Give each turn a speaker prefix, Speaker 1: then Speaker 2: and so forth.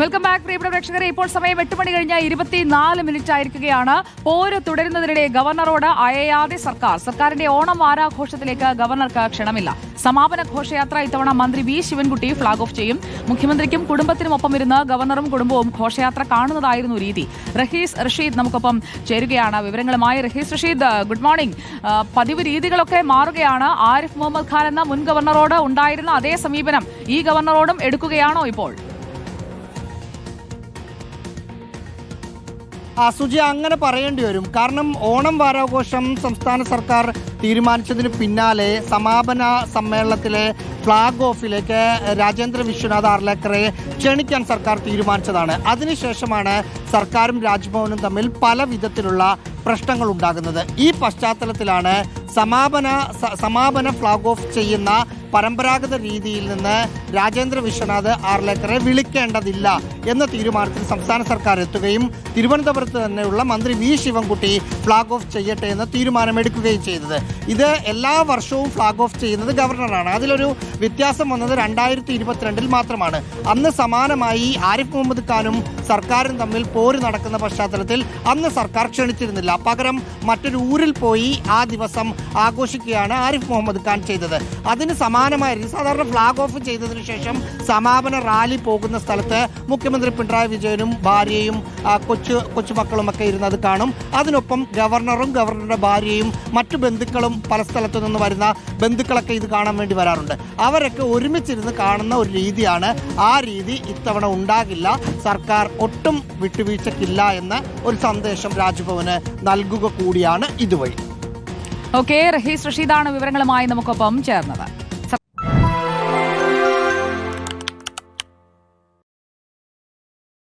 Speaker 1: Welcome back പ്രിയപ്പെട്ട പ്രേക്ഷകരെ. ഇപ്പോൾ സമയം എട്ട് മണി കഴിഞ്ഞ ഇരുപത്തിനാല് മിനിറ്റ് ആയിരിക്കുകയാണ്. പോര് തുടരുന്നതിനിടെ ഗവർണറോട് അയയാതെ സർക്കാർ. സർക്കാരിന്റെ ഓണം വാരാഘോഷത്തിലേക്ക് ഗവർണർക്ക് ക്ഷണമില്ല. സമാപന ഘോഷയാത്ര ഇത്തവണ മന്ത്രി വി ശിവൻകുട്ടി ഫ്ളാഗ് ഓഫ് ചെയ്യും. മുഖ്യമന്ത്രിക്കും കുടുംബത്തിനുമൊപ്പം ഇരുന്ന് ഗവർണറും കുടുംബവും ഘോഷയാത്ര കാണുന്നതായിരുന്നു രീതി. റഹീസ് റഷീദ് നമുക്കൊപ്പം ചേരുകയാണ്. വിവരങ്ങളുമായി റഹീസ് റഷീദ് ഗുഡ് മോർണിംഗ് പതിവ് രീതികളൊക്കെ മാറുകയാണ്. ആരിഫ് മുഹമ്മദ് ഖാൻ എന്ന മുൻ ഗവർണറോട് ഉണ്ടായിരുന്ന അതേ സമീപനം ഈ ഗവർണറോടും എടുക്കുകയാണോ ഇപ്പോൾ?
Speaker 2: സുജി അങ്ങനെ പറയേണ്ടി വരും. കാരണം ഓണം വാരാഘോഷം സംസ്ഥാന സർക്കാർ തീരുമാനിച്ചതിന് പിന്നാലെ സമാപന സമ്മേളനത്തിലെ ഫ്ളാഗ് ഓഫിലേക്ക് രാജേന്ദ്ര വിശ്വനാഥ് ആർലേക്കറെ ക്ഷണിക്കാൻ സർക്കാർ തീരുമാനിച്ചതാണ്. അതിനുശേഷമാണ് സർക്കാരും രാജ്ഭവനും തമ്മിൽ പല വിധത്തിലുള്ള പ്രശ്നങ്ങൾ ഉണ്ടാകുന്നത് ഈ പശ്ചാത്തലത്തിലാണ് സമാപന സമാപന ഫ്ളാഗ് ഓഫ് ചെയ്യുന്ന പരമ്പരാഗത രീതിയിൽ നിന്ന് രാജേന്ദ്ര വിശ്വനാഥ് ആർലേക്കറെ വിളിക്കേണ്ടതില്ല എന്ന തീരുമാനത്തിൽ സംസ്ഥാന സർക്കാർ എത്തുകയും തിരുവനന്തപുരത്ത് തന്നെയുള്ള മന്ത്രി വി ശിവൻകുട്ടി ഫ്ളാഗ് ഓഫ് ചെയ്യട്ടെ എന്ന തീരുമാനമെടുക്കുകയും ചെയ്തത്. ഇത് എല്ലാ വർഷവും ഫ്ളാഗ് ഓഫ് ചെയ്യുന്നത് ഗവർണറാണ്. അതിലൊരു വ്യത്യാസം വന്നത് രണ്ടായിരത്തി ഇരുപത്തിരണ്ടിൽ മാത്രമാണ്. അന്ന് സമാനമായി ആരിഫ് മുഹമ്മദ് ഖാനും സർക്കാരും തമ്മിൽ പോര് നടക്കുന്ന പശ്ചാത്തലത്തിൽ അന്ന് സർക്കാർ ക്ഷണിച്ചിരുന്നില്ല. പകരം മറ്റൊരു ഊരിൽ പോയി ആ ദിവസം ആഘോഷിക്കുകയാണ് ആരിഫ് മുഹമ്മദ് ഖാൻ ചെയ്തത്. അതിന് സമാനമായ രീതി സാധാരണ ഫ്ലാഗ് ഓഫ് ചെയ്തതിനു ശേഷം സമാപന റാലി പോകുന്ന സ്ഥലത്ത് മുഖ്യമന്ത്രി പിണറായി വിജയനും ഭാര്യയും കൊച്ചു കൊച്ചുമക്കളും ഒക്കെ ഇരുന്നത് കാണും. അതിനൊപ്പം ഗവർണറും ഗവർണറുടെ ഭാര്യയും മറ്റു ബന്ധുക്കളും പല സ്ഥലത്തു നിന്ന് വരുന്ന ബന്ധുക്കളൊക്കെ ഇത് കാണാൻ വേണ്ടി വരാറുണ്ട്. അവരൊക്കെ ഒരുമിച്ചിരുന്ന് കാണുന്ന ഒരു രീതിയാണ്. ആ രീതി ഇത്തവണ ഉണ്ടാകില്ല. സർക്കാർ ഒട്ടും വിട്ടുവീഴ്ചക്കില്ല എന്ന ഒരു സന്ദേശം രാജ്ഭവന് നൽകുക കൂടിയാണ് ഇതുവഴി.
Speaker 1: ഓക്കെ റഹീസ് റഷീദാണ് വിവരങ്ങളുമായി നമുക്കൊപ്പം ചേർന്നത്.